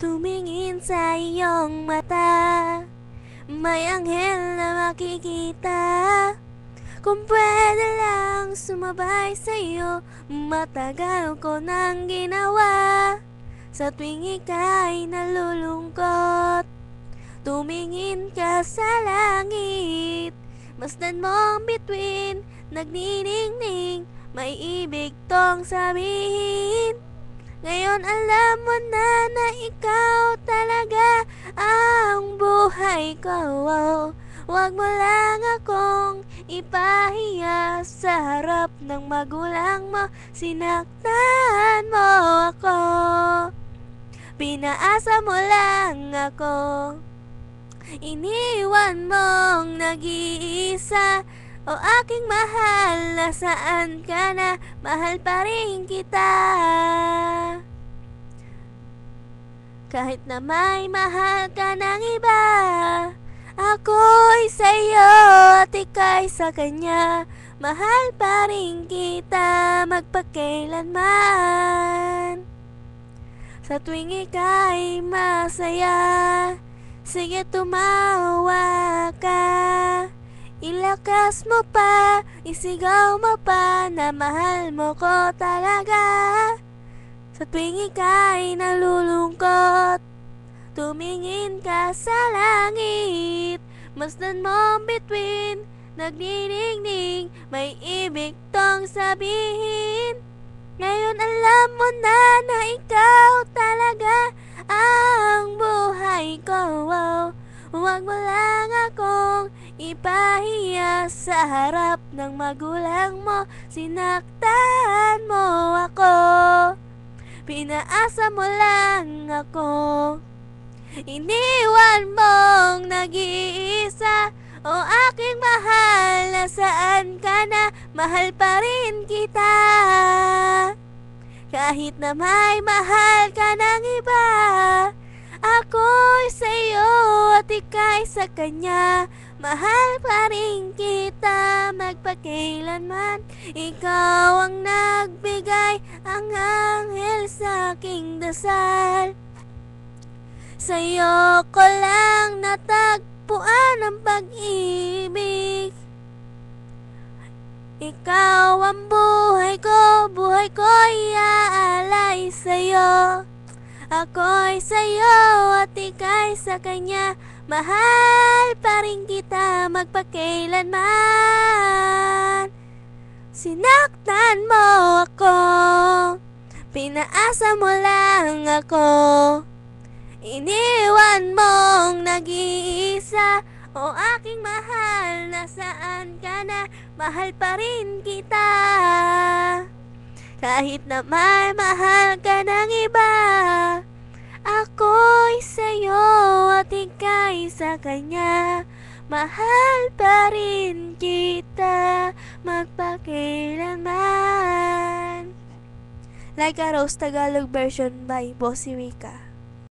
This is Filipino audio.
Tumingin sa iyong mata. May anghel na makikita. Kung pwede lang sumabay sa'yo Matagal ko nang ginawa. Sa tuwing ika'y nalulungkot Tumingin ka sa langit. Masdan mong bituin Nagniningning May ibig tong sabihin Ngayon alam mo na na ikaw talaga Ang buhay ko. Huwag mo lang akong ipahiya Sa harap ng magulang mo. Sinaktan mo ako. Pinaasa mo lang ako. Iniwan mong nag-iisa O aking mahal, nasaan ka na? Mahal pa rin kita. Kahit na may mahal ka ng iba Ako'y sa'yo at ika'y sa kanya. Mahal pa rin kita magpakailanman. Sa tuwing ika'y masaya Sige tumawa ka Ilakas mo pa Isigaw mo pa Na mahal mo ko talaga. Sa tuwing ika'y nalulungkot Tumingin ka sa langit. Masdan mo between Nagniningning May ibig tong sabihin. Ngayon alam mo na na ikaw talaga Ang buhay ko. Wow. Huwag mo lang akong ipahiya Sa harap ng magulang mo. Sinaktan mo ako. Pinaasa mo lang ako. Iniwan mong nag-iisa. O aking mahal, nasaan ka na? Mahal pa rin kita. Kahit na may mahal ka ng iba Ako'y sa'yo at ika'y sa kanya Mahal pa rin kita magpakailanman. Ikaw ang nagbigay ang anghel sa aking dasal. Sa'yo ko lang natagpuan ang pag-ibig. Ikaw ang buhay ko, buhay ko'y aalay sa'yo. Ako'y sa'yo at ika'y sa kanya Mahal pa rin kita magpakailanman. Sinaktan mo ako. Pinaasa mo lang ako. Iniwan mong nag-iisa. O aking mahal, nasaan ka na? Mahal pa rin kita. Kahit na may mahal ka ng iba Ako'y sa'yo at ika'y sa kanya. Mahal pa rin kita magpakailanman. Like a Rose Tagalog version by Bossy Wika